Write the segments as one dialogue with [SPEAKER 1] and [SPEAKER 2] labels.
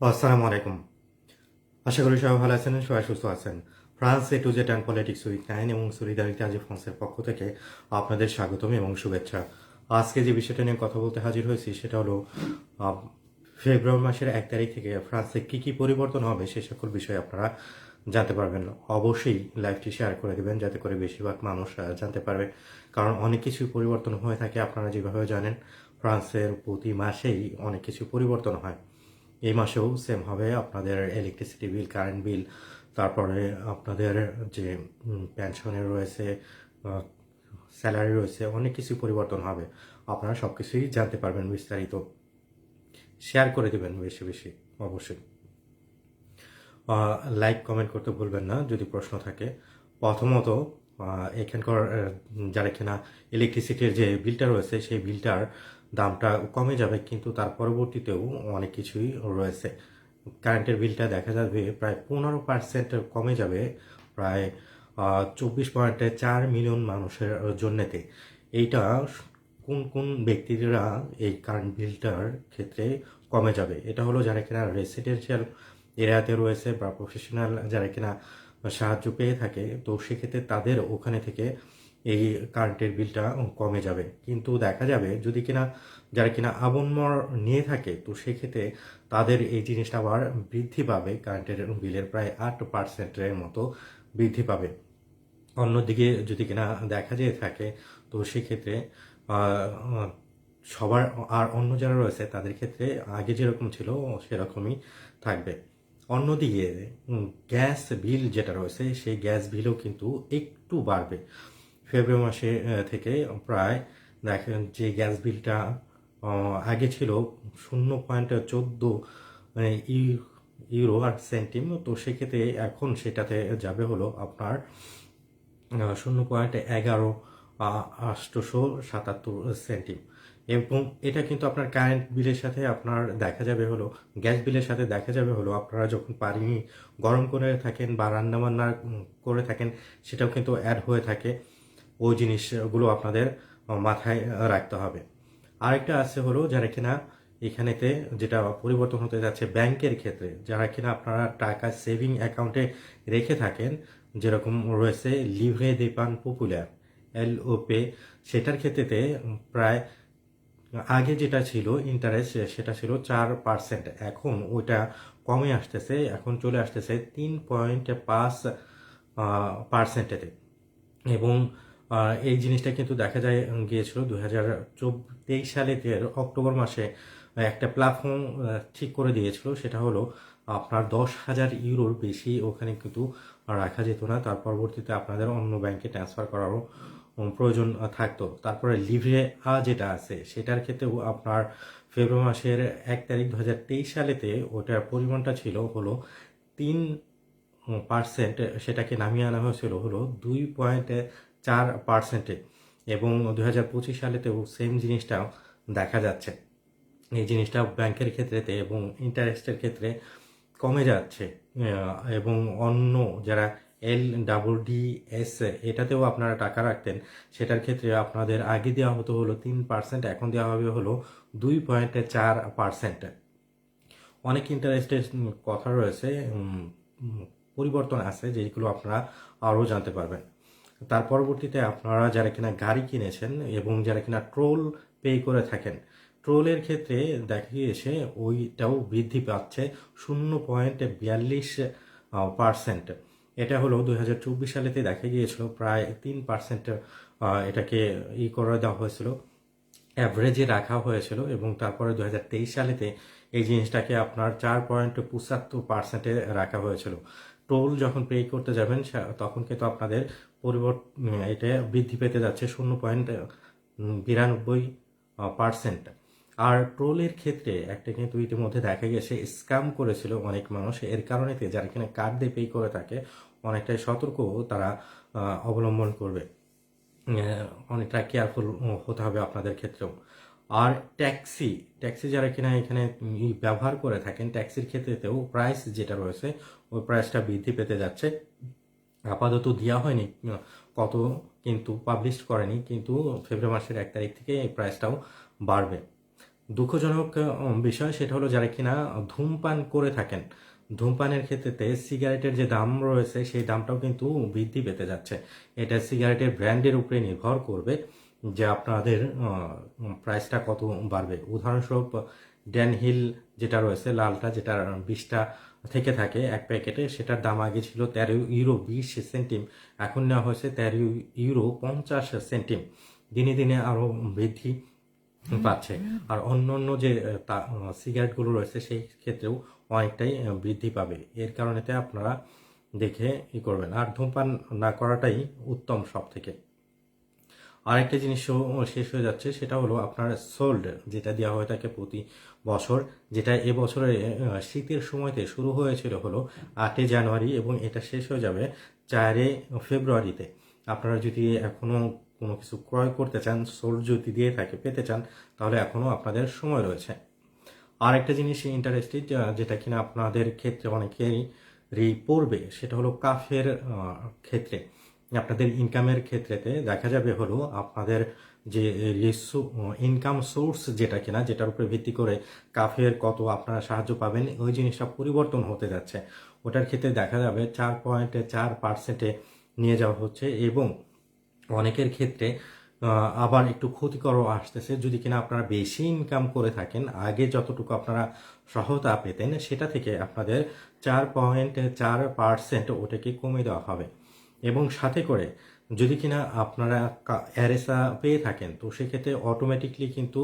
[SPEAKER 1] আসসালামু আলাইকুম। আশা করি সবাই ভালো আছেন, সবাই সুস্থ আছেন। France A to Z and politics with nine এবং সলিদারিটি আজি ফ্রান্সের পক্ষ থেকে আপনাদের স্বাগতম এবং শুভেচ্ছা। আজকে যে বিষয়টা নিয়ে কথা বলতে হাজির হয়েছি সেটা হলো ফেব্রুয়ারি মাসের এক তারিখ থেকে ফ্রান্সে কি কি পরিবর্তন হবে সে সকল বিষয়ে আপনারা জানতে পারবেন। অবশ্যই লাইভটি শেয়ার করে দেবেন যাতে করে বেশিরভাগ মানুষ জানতে পারবে। কারণ অনেক কিছু পরিবর্তন হয়ে থাকে, আপনারা যেভাবে জানেন, ফ্রান্সের প্রতি মাসেই অনেক কিছু পরিবর্তন হয়। এই মাসেও সেম হবে। আপনাদের ইলেকট্রিসিটি বিল কারেন্ট বিল তারপরে আপনাদের যে পেনশনের রয়েছে স্যালারি রয়েছে, অনেক কিছু পরিবর্তন হবে। আপনারা সব কিছুই জানতে পারবেন বিস্তারিত। শেয়ার করে দেবেন বেশি বেশি, অবশ্যই। লাইক কমেন্ট করতে ভুলবেন না, যদি প্রশ্ন থাকে। প্রথমত এখানকার যারা কিনা ইলেকট্রিসিটির যে বিলটা রয়েছে, সেই বিলটার দামটা কমে যাবে, কিন্তু তার পরবর্তীতেও অনেক কিছুই রয়েছে। কারেন্টের বিলটা দেখা যাবে প্রায় পনেরো পার্সেন্ট কমে যাবে, প্রায় চব্বিশ পয়েন্ট চার মিলিয়ন মানুষের জন্যতে। এইটা কোন কোন ব্যক্তিরা এই কারেন্ট বিলটার ক্ষেত্রে কমে যাবে? এটা হলো যারা কিনা রেসিডেন্সিয়াল এরিয়াতে রয়েছে বা প্রফেশনাল যারা কিনা সাহায্য পেয়ে থাকে, তো সেক্ষেত্রে তাদের ওখানে থেকে এই কারেন্টের বিলটা কমে যাবে। কিন্তু দেখা যাবে যদি কিনা, যারা কিনা আবনমর নিয়ে থাকে, তো সেক্ষেত্রে তাদের এই জিনিসটা আবার বৃদ্ধি পাবে। কারেন্টের বিলের প্রায় আট পার্সেন্টের মতো বৃদ্ধি পাবে। অন্যদিকে যদি কিনা দেখা যেয়ে থাকে, তো সেক্ষেত্রে সবার আর অন্য যারা রয়েছে, তাদের ক্ষেত্রে আগে যেরকম ছিল, সেরকমই থাকবে। অন্যদিকে গ্যাস বিল যেটা রয়েছে, সেই গ্যাস বিলও কিন্তু একটু বাড়বে। ফেব্রুয়ারি মাসে থেকে প্রায় দেখেন যে গ্যাস বিলটা আগে ছিল শূন্য পয়েন্ট চোদ্দ ইউরো আর সেন্টিম। তো সেক্ষেত্রে এখন সেটাতে যাবে হলো আপনার শূন্য পয়েন্ট এগারো আষ্টশো সাতাত্তর সেন্টিম। এবং এটা কিন্তু আপনার কারেন্ট বিলের সাথে আপনার দেখা যাবে হলো, গ্যাস বিলের সাথে দেখা যাবে হলো আপনারা যখন পানি গরম করে থাকেন বা রান্না বান্না করে থাকেন, সেটাও কিন্তু অ্যাড হয়ে থাকে। ওই জিনিসগুলো আপনাদের মাথায় রাখতে হবে। আরেকটা আছে হলো যারা কিনা এখানেতে যেটা পরিবর্তন হতে যাচ্ছে ব্যাংকের ক্ষেত্রে, যারা কিনা আপনারা টাকা সেভিং অ্যাকাউন্টে রেখে থাকেন, যেরকম রয়েছে লিভে দেপান পপুলার, এল ও পে, সেটার ক্ষেত্রেতে প্রায় আগে যেটা ছিল ইন্টারেস্ট সেটা ছিল চার পার্সেন্ট এখন ওইটা কমে আসতেছে, এখন চলে আসতেছে তিন পয়েন্ট পাঁচ পার্সেন্টেতে এবং এই জিনিসটা কিন্তু দেখা যায় গিয়েছিল দু হাজার তেইশ সালে অক্টোবর মাসে একটা প্ল্যাটফর্ম ঠিক করে দিয়েছিল। সেটা হলো, আপনার দশ হাজার ইউরোর বেশি ওখানে কিন্তু রাখা যেত না। তার পরবর্তীতে আপনাদের অন্য ব্যাংকে ট্রান্সফার করারও প্রয়োজন থাকতো। তারপরে লিভরে আ যেটা আছে, সেটার ক্ষেত্রেও আপনার ফেব্রুয়ারি মাসের এক তারিখ দু হাজার তেইশ সালেতে ওটার পরিমাণটা ছিল হলো তিন পার্সেন্ট সেটাকে নামিয়ে আনা হয়েছিল হলো দুই পয়েন্ট চার পার্সেন্টে এবং দুই হাজার পঁচিশ সালেতেও সেম জিনিসটা দেখা যাচ্ছে। এই জিনিসটা ব্যাংকের ক্ষেত্রেতে এবং ইন্টারেস্টের ক্ষেত্রে কমে যাচ্ছে। এবং অন্য যারা এল ডাবল ডি এস, এটাতেও আপনারা টাকা রাখতেন, সেটার ক্ষেত্রে আপনাদের আগে দেওয়া হতো হলো তিন পার্সেন্ট এখন দেওয়া হবে হলো দুই পয়েন্ট চার পার্সেন্ট অনেক ইন্টারেস্টের কথা রয়েছে পরিবর্তন আছে, যেগুলো আপনারা আরও জানতে পারবেন। তার পরবর্তীতে আপনারা যারা কিনা গাড়ি কিনেছেন এবং যারা কিনা ট্রোল পে করে থাকেন ট্রোলের ক্ষেত্রে দেখা গিয়েছে ওইটাও বৃদ্ধি পাচ্ছে শূন্য পয়েন্ট বিয়াল্লিশ পার্সেন্ট এটা হলো দুই হাজার চব্বিশ সালেতে দেখা গিয়েছিল প্রায় তিন পার্সেন্ট এটাকে ই করে দেওয়া হয়েছিল অ্যাভারেজে রাখা হয়েছিল এবং তারপরে দু হাজার তেইশ সালেতে এই জিনিসটাকে আপনার চার পয়েন্ট পঁচাত্তর পার্সেন্টে রাখা হয়েছিল। টোল যখন পে করতে যাবেন তখন কিন্তু আপনাদের পরিবর্তন এটা বৃদ্ধি পেতে যাচ্ছে শূন্য পয়েন্ট বিরানব্বই পার্সেন্ট। আর টোলের ক্ষেত্রে একটা কিন্তু ইতিমধ্যে দেখা গেছে, স্ক্যাম করেছিল অনেক মানুষ। এর কারণেতে যারা কিনা কার্ড দিয়ে পে করে থাকে, অনেকটাই সতর্ক তারা অবলম্বন করবে। অনেকটা কেয়ারফুল হতে হবে আপনাদের ক্ষেত্রেও। আর ট্যাক্সি ট্যাক্সি যারা কিনা এখানে ব্যবহার করে থাকেন, ট্যাক্সির ক্ষেত্রেতেও প্রাইস যেটা রয়েছে, ওই প্রাইসটা বৃদ্ধি পেতে যাচ্ছে। আপাতত দেওয়া হয়নি। কত কিন্তু পাবলিশ করেনি, কিন্তু ফেব্রুয়ারি মাসের এক তারিখ থেকে এই প্রাইসটাও বাড়বে। দুঃখজনক বিষয় সেটা হলো যারা কিনা ধূমপান করে থাকেন, ধূমপানের ক্ষেত্রে সিগারেটের যে দাম রয়েছে, সেই দামটাও কিন্তু বৃদ্ধি পেতে যাচ্ছে। এটা সিগারেটের ব্র্যান্ডের উপরে নির্ভর করবে যে আপনাদের প্রাইসটা কত বাড়বে। উদাহরণস্বরূপ ড্যান হিল যেটা রয়েছে, লালটা যেটা বিশটা থেকে থাকে এক প্যাকেটে, সেটার দাম আগে ছিল তেরো ইউরো বিশ সেন্টিম, এখন নেওয়া হয়েছে তেরো ইউরো পঞ্চাশ সেন্টিম। দিনে দিনে আরও বৃদ্ধি পাচ্ছে। আর অন্য অন্য যে সিগারেটগুলো রয়েছে, সেই ক্ষেত্রেও অনেকটাই বৃদ্ধি পাবে। এর কারণেতে আপনারা দেখে ই করবেন। আর ধূমপান না করাটাই উত্তম সব থেকে আরেকটা জিনিসও শেষ হয়ে যাচ্ছে সেটা হলো আপনার সোল্ড যেটা দেওয়া হয়ে থাকে প্রতি বছর যেটা এবছরে আহ, শীতের সময়তে শুরু হয়েছিল হলো আটই জানুয়ারি এবং এটা শেষ হয়ে যাবে চারে ফেব্রুয়ারিতে। আপনারা যদি এখনও কোনো কিছু ক্রয় করতে চান সোল্ড যদি দিয়ে থাকে পেতে চান তাহলে এখনও আপনাদের সময় রয়েছে। আর একটা জিনিস ইন্টারেস্টেড যেটা কিনা আপনাদের ক্ষেত্রে অনেকেরই পড়বে সেটা হলো কাফের ক্ষেত্রে। আপনাদের ইনকামের ক্ষেত্রেতে দেখা যাবে হলো আপনাদের যে ইনকাম সোর্স যেটা কিনা, যেটার উপরে ভিত্তি করে কাফের কত আপনারা সাহায্য পাবেন, ওই জিনিসটা পরিবর্তন হতে যাচ্ছে। ওটার ক্ষেত্রে দেখা যাবে চার পয়েন্ট চার পার্সেন্টে নিয়ে যাওয়া হচ্ছে এবং অনেকের ক্ষেত্রে আবার একটু ক্ষতিকরও আসতেছে। যদি কিনা আপনারা বেশি ইনকাম করে থাকেন, আগে যতটুকু আপনারা সহায়তা পেতেন, সেটা থেকে আপনাদের চার পয়েন্ট চার পার্সেন্ট ওটাকে কমে দেওয়া হবে। এবং সাথে করে যদি কিনা আপনারা অ্যারেসা পেয়ে থাকেন, তো সেক্ষেত্রে অটোমেটিকলি কিন্তু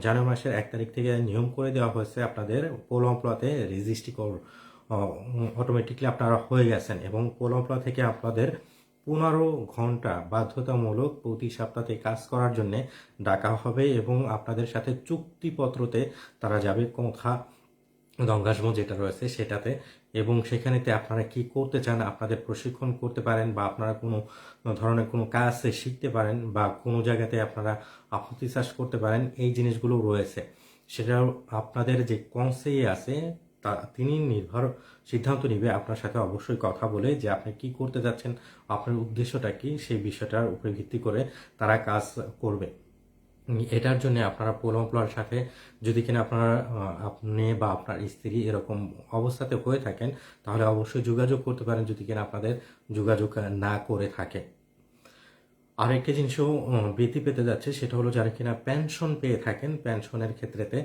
[SPEAKER 1] জানুয়ারি মাসের এক তারিখ থেকে নিয়ম করে দেওয়া হয়েছে আপনাদের পোলমপ্লাতে রেজিস্ট্রি কর অটোমেটিকলি আপনারা হয়ে গেছেন এবং পোলমপ্লা থেকে আপনাদের পনেরো ঘণ্টা বাধ্যতামূলক প্রতি সপ্তাহে কাজ করার জন্য ডাকা হবে এবং আপনাদের সাথে চুক্তিপত্রতে তারা যাবে কোথা দঙ্গাসম যেটা রয়েছে সেটাতে এবং সেখানেতে আপনারা কি করতে চান, আপনাদের প্রশিক্ষণ করতে পারেন বা আপনারা কোনো ধরনের কোনো কাজ শিখতে পারেন বা কোনো জায়গাতে আপনারা আপত্তি চাষ করতে পারেন, এই জিনিসগুলো রয়েছে। সেটাও আপনাদের যে কনসেই আছে, তা তিনি নির্ভর, সিদ্ধান্ত নিবে আপনার সাথে অবশ্যই কথা বলে যে আপনি কি করতে যাচ্ছেন, আপনার উদ্দেশ্যটা কি, সেই বিষয়টার উপরে ভিত্তি করে তারা কাজ করবে। এটার জন্য আপনারা পোলম্পলার সাথে যদি কিনা আপনারা আপনি বা আপনার স্ত্রী এরকম অবস্থাতে হয়ে থাকেন, তাহলে অবশ্যই যোগাযোগ করতে পারেন যদি কিনা আপনাদের যোগাযোগ না করে থাকে। আরেকটা জিনিসও বৃদ্ধি পেতে যাচ্ছে, সেটা হলো যারা কিনা পেনশন পেয়ে থাকেন পেনশনের ক্ষেত্রেতে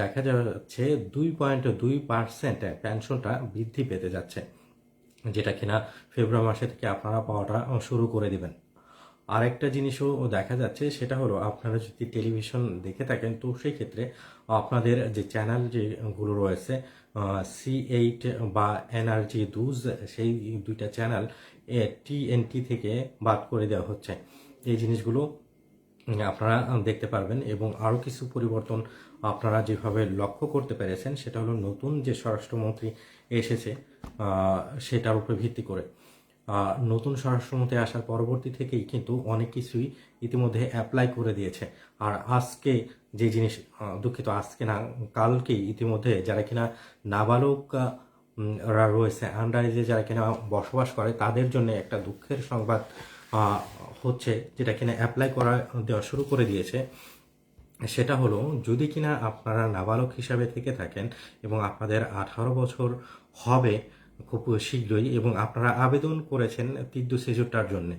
[SPEAKER 1] দেখা যাচ্ছে দুই পয়েন্ট দুই পার্সেন্ট পেনশনটা বৃদ্ধি পেতে যাচ্ছে, যেটা কিনা ফেব্রুয়ারি মাসে থেকে আপনারা পাওয়াটা শুরু করে দিবেন। আরেকটা জিনিসও দেখা যাচ্ছে, সেটা হলো আপনারা যদি টেলিভিশন দেখে থাকেন, তো সেই ক্ষেত্রে আপনাদের যে চ্যানেল যেগুলো রয়েছে সি এইট বা এনআরজি দুজ সেই দুইটা চ্যানেল টিএনটি থেকে বাদ করে দেওয়া হচ্ছে। এই জিনিসগুলো আপনারা দেখতে পারবেন এবং আরও কিছু পরিবর্তন আপনারা যেভাবে লক্ষ্য করতে পেরেছেন, সেটা হলো নতুন যে স্বরাষ্ট্রমন্ত্রী এসেছে সেটার উপরে ভিত্তি করে। নতুন স্বরাষ্ট্রমন্ত্রী আসার পরবর্তী থেকেই কিন্তু অনেক কিছুই ইতিমধ্যে অ্যাপ্লাই করে দিয়েছে। আর আজকে যে জিনিস দুঃখিত, আজকে না, কালকেই ইতিমধ্যে যারা কিনা নাবালক রা রয়েছে আন্ডারেজে যারা কিনা বসবাস করে, তাদের জন্য একটা দুঃখের সংবাদ হচ্ছে যেটা কিনা অ্যাপ্লাই করা দেওয়া শুরু করে দিয়েছে। সেটা হলো, যদি কিনা আপনারা নাবালক হিসাবে থেকে থাকেন এবং আপনাদের আঠারো বছর হবে খুব শীঘ্রই এবং আপনারা আবেদন করেছেন তীর্থ সেজুরটার জন্য।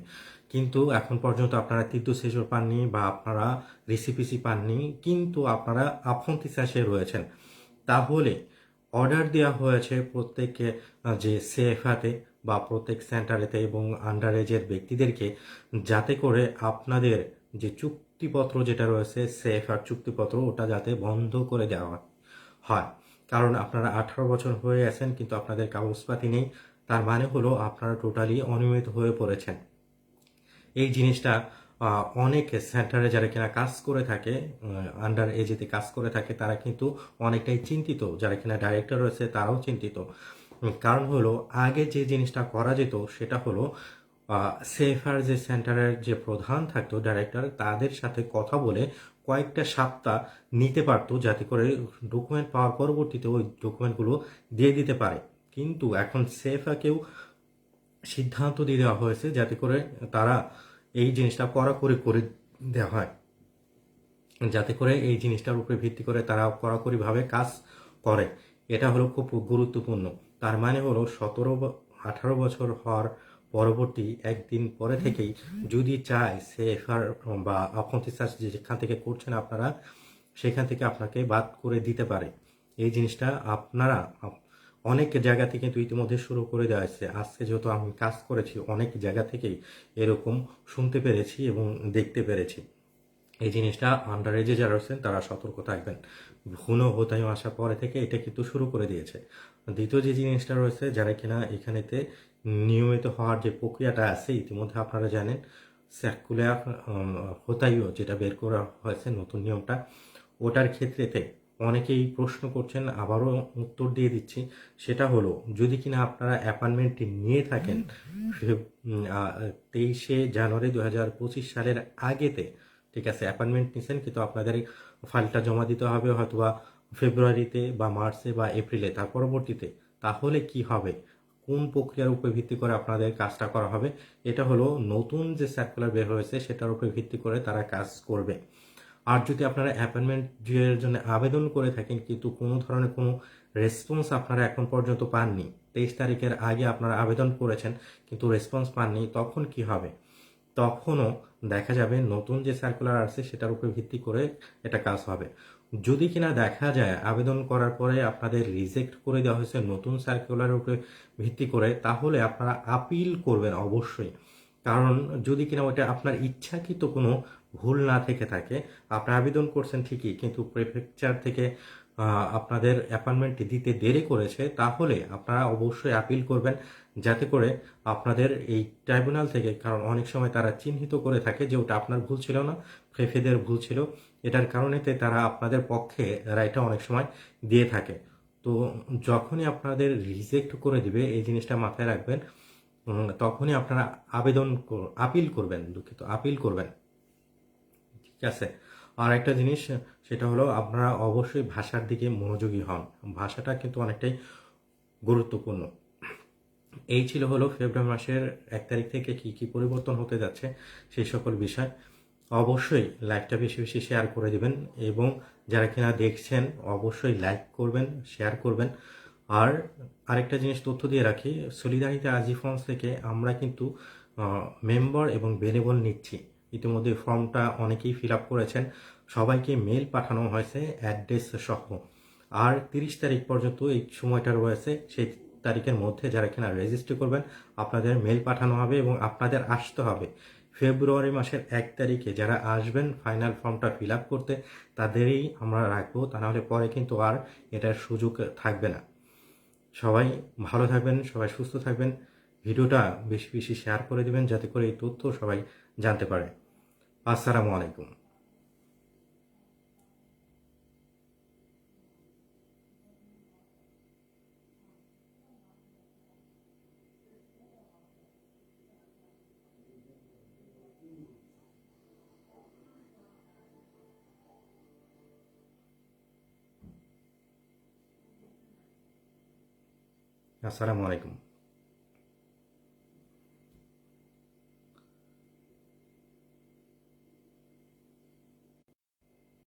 [SPEAKER 1] কিন্তু এখন পর্যন্ত আপনারা তীর্থ সেজুর পাননি বা আপনারা রেসিপিসি পাননি কিন্তু আপনারা আপন্তি চাষে রয়েছেন। তাহলে অর্ডার দেওয়া হয়েছে প্রত্যেক আহ, যে সেফাতে বা প্রত্যেক সেন্টারেতে এবং আন্ডারেজের ব্যক্তিদেরকে যাতে করে আপনাদের যে চুক্তিপত্র যেটা রয়েছে সেফার চুক্তিপত্র ওটা যাতে বন্ধ করে দেওয়া হয়। কারণ আপনারা আঠারো বছর হয়ে আছেন, কিন্তু আপনাদের কাগজপাতি নেই। তার মানে হলো আপনারা টোটালি অনিয়মিত হয়ে পড়েছেন। এই জিনিসটা অনেক সেন্টারে যারা কিনা কাজ করে থাকে আন্ডার এজেতে কাজ করে থাকে, তারা কিন্তু অনেকটাই চিন্তিত। যারা কিনা ডাইরেক্টর রয়েছে, তারাও চিন্তিত। কারণ হলো, আগে যে জিনিসটা করা যেত, সেটা হলো সেফার যে সেন্টারের যে প্রধান থাকতো ডাইরেক্টর তাদের সাথে কথা বলে কয়েকটা সপ্তাহ নিতে পারতো যাতে করে ডকুমেন্ট পাওয়ার পরবর্তীতে ওই ডকুমেন্টগুলো দিয়ে দিতে পারে। কিন্তু এখন সেফাকেও সিদ্ধান্ত দিয়ে দেওয়া হয়েছে যাতে করে তারা এই জিনিসটা কড়াকড়ি করে দেওয়া হয়। যাতে করে এই জিনিসটার উপরে ভিত্তি করে তারা কড়াকড়িভাবে কাজ করে। এটা হলো খুব গুরুত্বপূর্ণ। তার মানে হলো সতেরো আঠারো বছর হওয়ার পরবর্তী একদিন পরে থেকেই যদি চায় সে এফআর বা অপন্থী সার্চ যেখান থেকে করছেন আপনারা, সেখান থেকে আপনাকে বাদ করে দিতে পারে। এই জিনিসটা আপনারা অনেক জায়গা থেকে কিন্তু ইতিমধ্যে শুরু করে দেওয়া হয়েছে। আজকে যেহেতু আমি কাজ করেছি, অনেক জায়গা থেকেই এরকম শুনতে পেরেছি এবং দেখতে পেরেছি। এই জিনিসটা আন্ডার এজে যারা রয়েছেন তারা সতর্ক থাকবেন। ভুনো হোতায়ু আসার পরে থেকে এটা কিন্তু শুরু করে দিয়েছে। দ্বিতীয় যে জিনিসটা রয়েছে, যারা কিনা এখানেতে নিয়মিত হওয়ার যে প্রক্রিয়াটা আছে, ইতিমধ্যে আপনারা জানেন স্যাকুলার হোতায়ু যেটা বের করা হয়েছে নতুন নিয়মটা, ওটার ক্ষেত্রেতে অনেকেই প্রশ্ন করছেন, আবারও উত্তর দিয়ে দিচ্ছি। সেটা হলো, যদি কিনা আপনারা অ্যাপয়েন্টমেন্টটি নিয়ে থাকেন তেইশে জানুয়ারি দু হাজার পঁচিশ সালের আগেতে, ঠিক আছে, অ্যাপয়েন্টমেন্ট নিছেন, কিন্তু আপনাদের ফাইলটা জমা দিতে হবে, হয়তোবা ফেব্রুয়ারিতে বা মার্চে বা এপ্রিলে, তার পরবর্তীতে, তাহলে কি হবে? কোন প্রক্রিয়ার উপর ভিত্তি করে আপনাদের কাজটা করা হবে? এটা হলো নতুন যে সার্কুলার বের হয়েছে, সেটার উপর ভিত্তি করে তারা কাজ করবে। আর যদি আপনারা অ্যাপয়েন্টমেন্ট এর জন্য আবেদন করে থাকেন, কিন্তু কোনো ধরনের কোনো রেসপন্স আপনারা এখন পর্যন্ত পাননি, তেইশ তারিখের আগে আপনারা আবেদন করেছেন, কিন্তু রেসপন্স পাননি, তখন কি হবে? তখনও দেখা যাবে নতুন যে সার্কুলার আসছে সেটার উপর ভিত্তি করে এটা কাজ হবে। যদি কিনা দেখা যায় আবেদন করার পরে আপনাদের রিজেক্ট করে দেওয়া হয়েছে নতুন সার্কুলার উপরে ভিত্তি করে, তাহলে আপনারা আপিল করবেন অবশ্যই। কারণ যদি কিনা ওইটা আপনার ইচ্ছাকৃত কোনো ভুল না থেকে থাকে, আপনি আবেদন করছেন ঠিকই, কিন্তু প্রেফেকচার থেকে আপনাদের অ্যাপয়েন্টমেন্ট দিতে দেরি করেছে, তাহলে আপনারা অবশ্যই আপিল করবেন যাতে করে আপনাদের এই ট্রাইব্যুনাল থেকে, কারণ অনেক সময় তারা চিহ্নিত করে থাকে যে ওটা আপনার ভুল ছিল না, ফেফেদের ভুল ছিল। এটার কারণেতে তারা আপনাদের পক্ষে রায়টা অনেক সময় দিয়ে থাকে। তো যখনই আপনাদের রিজেক্ট করে দিবে, এই জিনিসটা মাথায় রাখবেন তখনই আপনারা আবেদন আপিল করবেন, দুঃখিত আপিল করবেন। ঠিক আছে? আর একটা জিনিস সেটা হলো আপনারা অবশ্যই ভাষার দিকে মনোযোগী হন। ভাষাটা কিন্তু অনেকটাই গুরুত্বপূর্ণ। এই ছিল হলো ফেব্রুয়ারি মাসের এক তারিখ থেকে কি কি পরিবর্তন হতে যাচ্ছে সেই সকল বিষয়। অবশ্যই লাইকটা বেশি বেশি শেয়ার করে দেবেন এবং যারা কিনা দেখছেন, অবশ্যই লাইক করবেন, শেয়ার করবেন। আর আরেকটা জিনিস তথ্য দিয়ে রাখি, সলিদারিতে আজি ফর্মস থেকে আমরা কিন্তু মেম্বার এবং বেনেবল নিচ্ছি। ইতিমধ্যে ফর্মটা অনেকেই ফিল আপ করেছেন। সবাইকে মেল পাঠানো হয়েছে অ্যাড্রেস সহ আর তিরিশ তারিখ পর্যন্ত এই সময়টা রয়েছে, সেই তারিখের মধ্যে যারা কিনা রেজিস্ট্রি করবেন, আপনাদের মেল পাঠানো হবে এবং আপনাদের আসতে হবে। ফেব্রুয়ারি মাসের এক তারিখে যারা আসবেন ফাইনাল ফর্মটা ফিল আপ করতে, তাদেরই আমরা রাখব, তা নাহলে পরে কিন্তু আর এটার সুযোগ থাকবে না। সবাই ভালো থাকবেন, সবাই সুস্থ থাকবেন। ভিডিওটা বেশি বেশি শেয়ার করে দিবেন, যাতে করে এই তথ্য সবাই জানতে পারে। আসসালামু আলাইকুম। আসসালামু আলাইকুম।